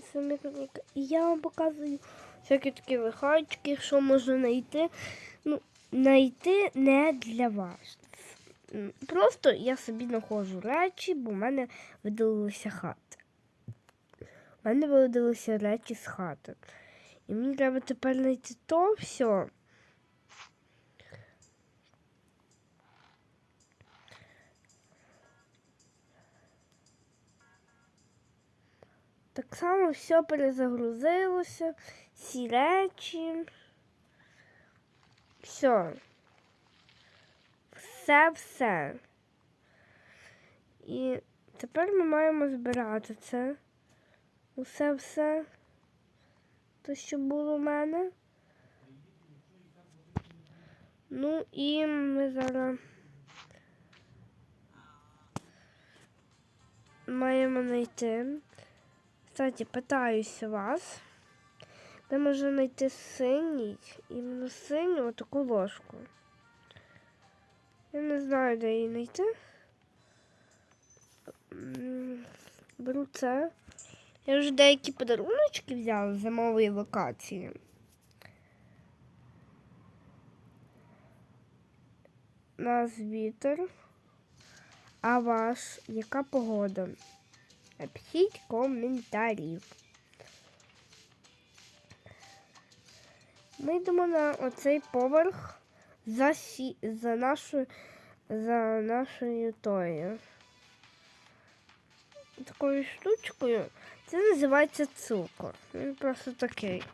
це мікроніка. І я вам показую всякі такі лихачки, що можна знайти. Ну, знайти не для вас. Просто я собі знаходжу речі, бо в мене видалилися хати. У мене видалилися речі з хати. І мені треба тепер знайти то все. Так само все перезагрузилося, всі речі. Все. Все, все. І тепер ми маємо збирати це. Усе все. Те, що було в мене. Ну і ми зараз маємо знайти. Кстати, питаюся вас. Де можна знайти синій, іменно синю таку ложку. Я не знаю, де її знайти. Беру це. Я вже деякі подаруночки взяла з зимової локації. Нас вітер. А ваш яка погода? Напишіть коментарів. Ми йдемо на оцей поверх за, сі... за нашою за нашою тою. Такою штучкою. Це називається цукор. Він просто такий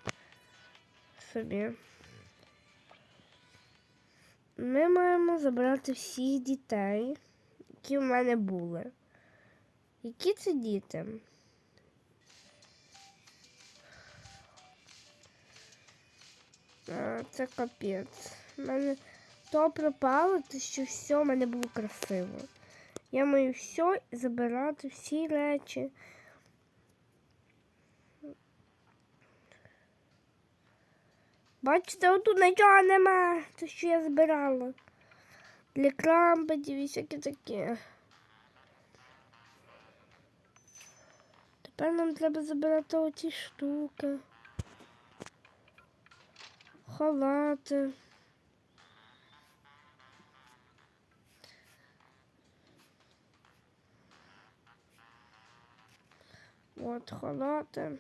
собі. Ми маємо забрати всіх дітей, які в мене були. Які це діти? Це капець. У мене то пропало, то що все в мене було красиво. Я маю все забирати, всі речі. Бачите, отут нічого нема, те, що я збирала. Для крампетів і всяке таке. Тепер нам треба забирати оці штуки. Халати. От халати.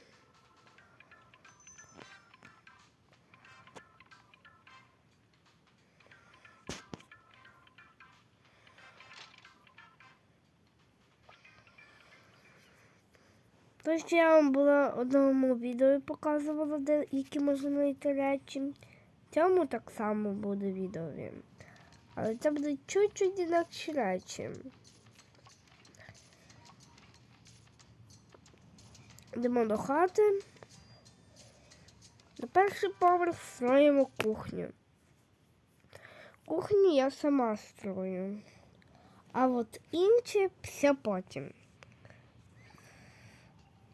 То, що я вам була в одному відео показувала, де які можна знайти речі. Цьому так само буде відео. Але це буде чуть-чуть інакші речі. Йдемо до хати. На перший поверх строїмо кухню. Кухню я сама строю. А от інші все потім.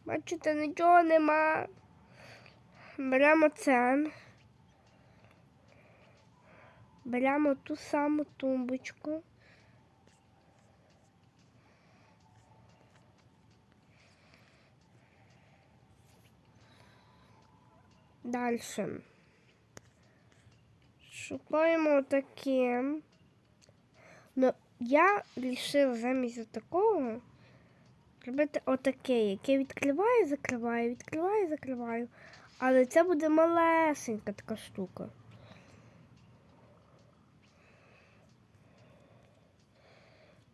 Бачите, нічого нема. Беремо це. Беремо ту саму тумбочку. Далі. Шукаємо таке. Ну, я вирішила замість такого робити отаке, яке відкриваю, закриваю, відкриваю, закриваю. Але це буде малесенька така штука.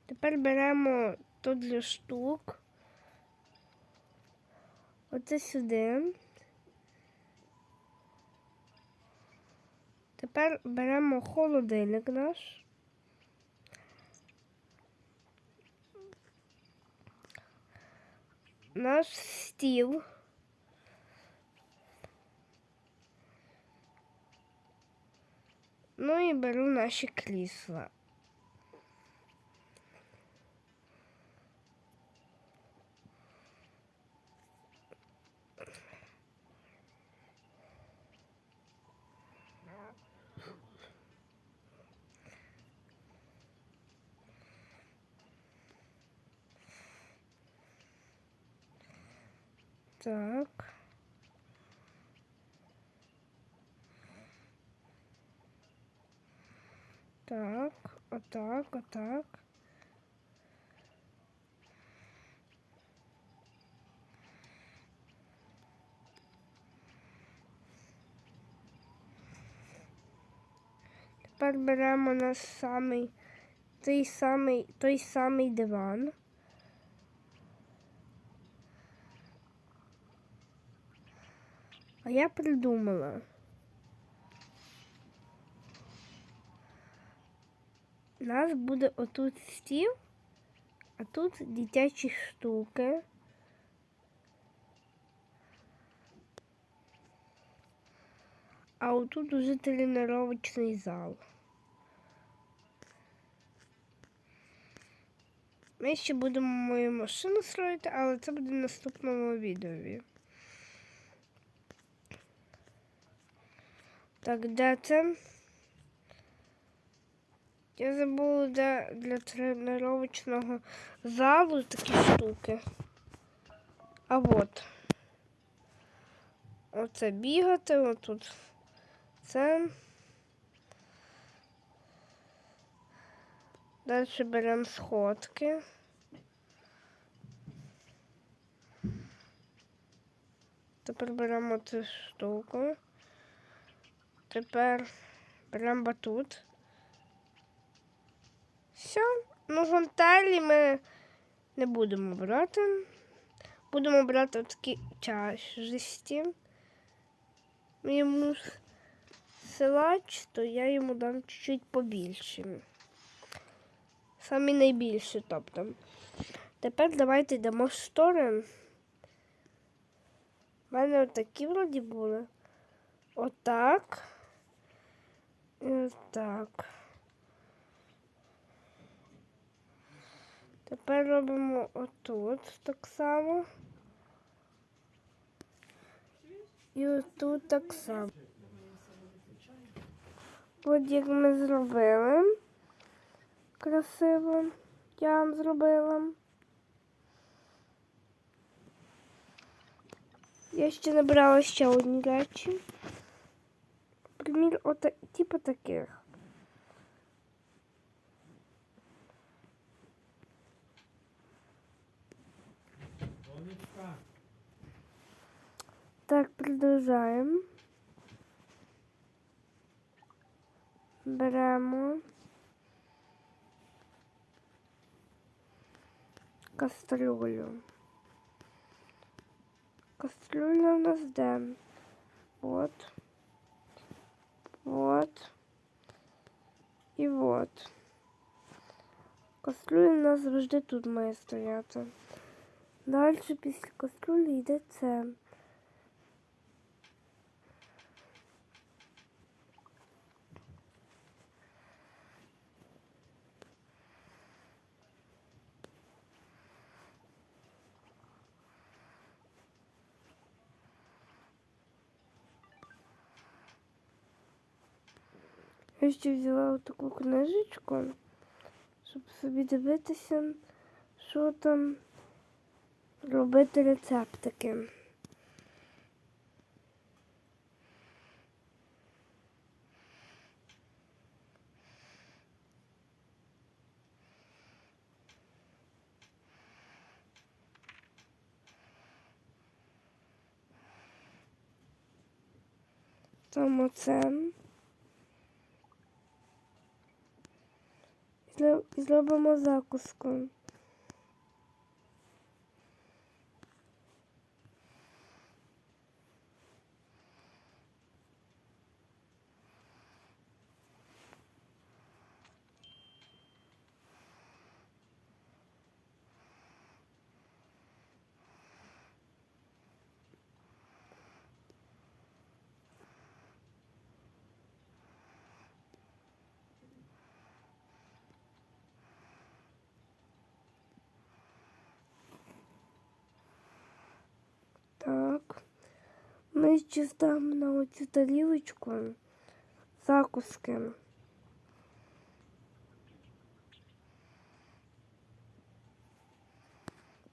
Тепер беремо тут для штук. Оце сюди. Тепер беремо холодильник наш. Наш стіл. Ну і беру наші крісла. Так. Так, отак, отак. Тепер беремо наш самий той самий, той самий диван. Я придумала. У нас буде отут стіл, а тут дитячі штуки. А отут уже тренировочний зал. Ми ще будемо мою машину строїти, але це буде в наступному відео. Це? Я забула, де для тренувачного залу такі штуки. А от. Оце бігати, отут. Це. Далі беремо сходки. Тепер беремо цю штуку. Тепер беремо батут. Все. Ну, гантелі ми не будемо брати. Будемо брати такі чашисті. Йому силач, то я йому дам чуть-чуть побільше. Самі найбільші, тобто. Тепер давайте дамо штори. У мене отакі вроді були. Отак. І отак. Тепер робимо отут так само. І отут так само. От як ми зробили. Красиво. Я вам зробила. Я ще набрала ще одні речі. Примір, ота, типу таких. Сонечка, Так, продовжаємо. Беремо кастрюлю. Кастрюля у нас де? От. От. І от. Кастрюля у нас завжди тут має стояти. Далі після кастрюлі йде це. Я ще взяла таку книжечку, щоб собі дивитися, що там робити рецептики. Там оце. Зробимо закуску. Так. Ми ще ставимо на оцю тарілочку закуски.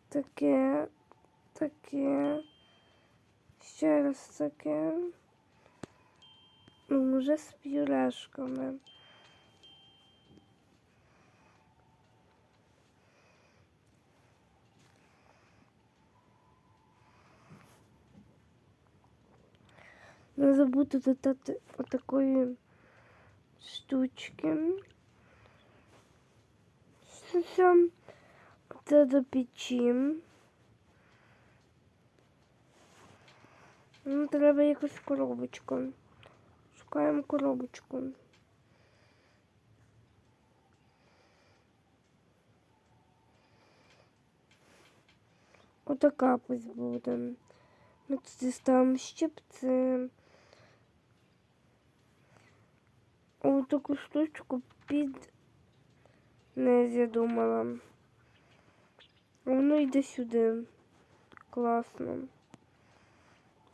Таке, таке, Ще раз таке. Ну, вже з пюрешками. Не забути додати отакої штучки. Все. Це до печі. Ну, треба якусь коробочку. Шукаємо коробочку. Отака пусть буде. Ми тут ставимо щипці. О, таку штучку під я думала. Воно йде сюди. Класно.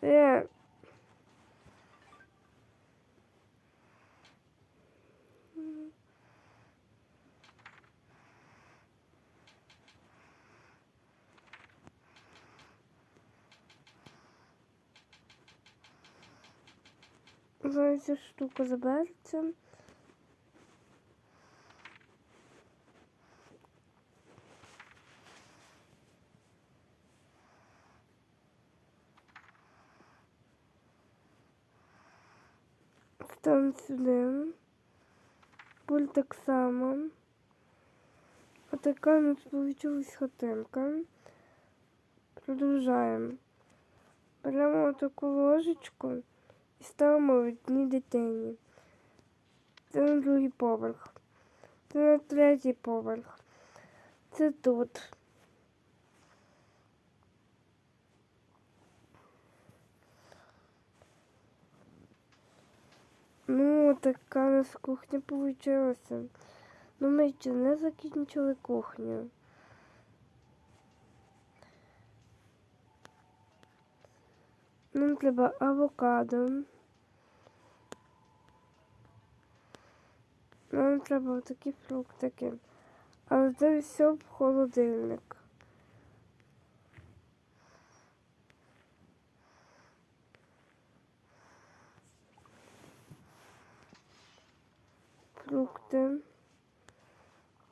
Е. Ця штука забереться. Ставимо сюди. Пульт так само. Отака у нас получилась хатинка. Продовжаємо. Беремо таку ложечку і ставимо в одній дитині. Це на другий поверх. Це на третій поверх. Це тут. Ну, така у нас кухня получилася. Ну, ми ще не закінчили кухню. Нам треба авокадо. Нам треба такі фруктики. Але це все в холодильник. Фрукти,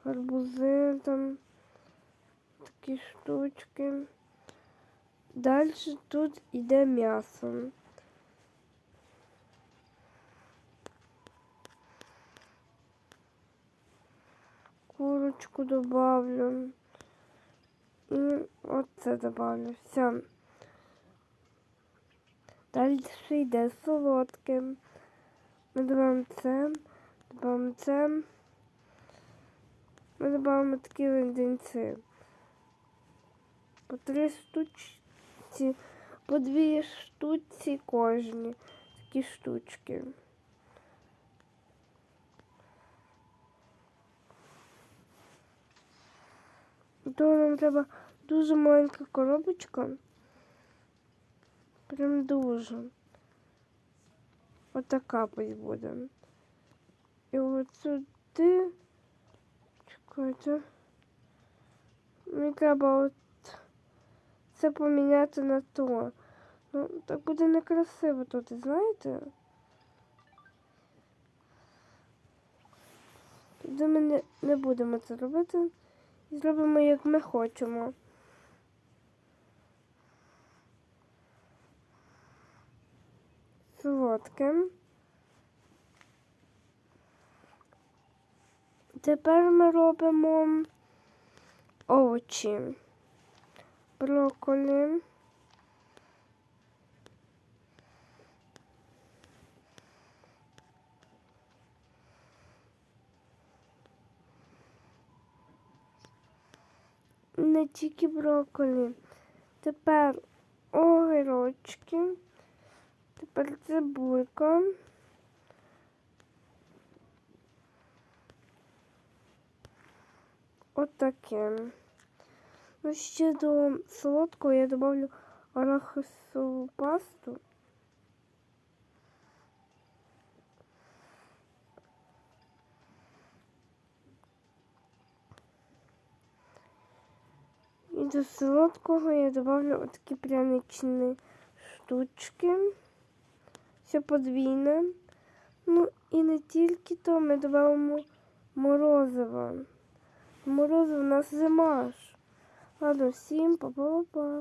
гарбузи, там такі штучки. Далі тут йде м'ясо. Курочку добавлю. І оце добавлю. Все. Далі йде солодке. Ми додаємо це, додаємо це. Ми додаємо такі леденці. По три штучці, по дві штуці кожні. Такі штучки. То нам треба дуже маленька коробочка. Прям дуже. Отака пусть буде. І от сюди. Чекайте. Мені треба от це поміняти на то. Ну, так буде некрасиво тут, знаєте? Тоді ми не, не будемо це робити. І зробимо, як ми хочемо. Солодке. Тепер ми робимо овочі. Брокколі. Не тільки брокколі. Тепер огірочки. Тепер цибулька. Отаке. Ну, ще до солодкого я добавлю арахисову пасту. І до солодкого я добавлю отакі пряничні штучки. Все подвійне. Ну і не тільки то ми додамо морозиво. Морозиво у нас зима ж. Ладно, всім па-па-па.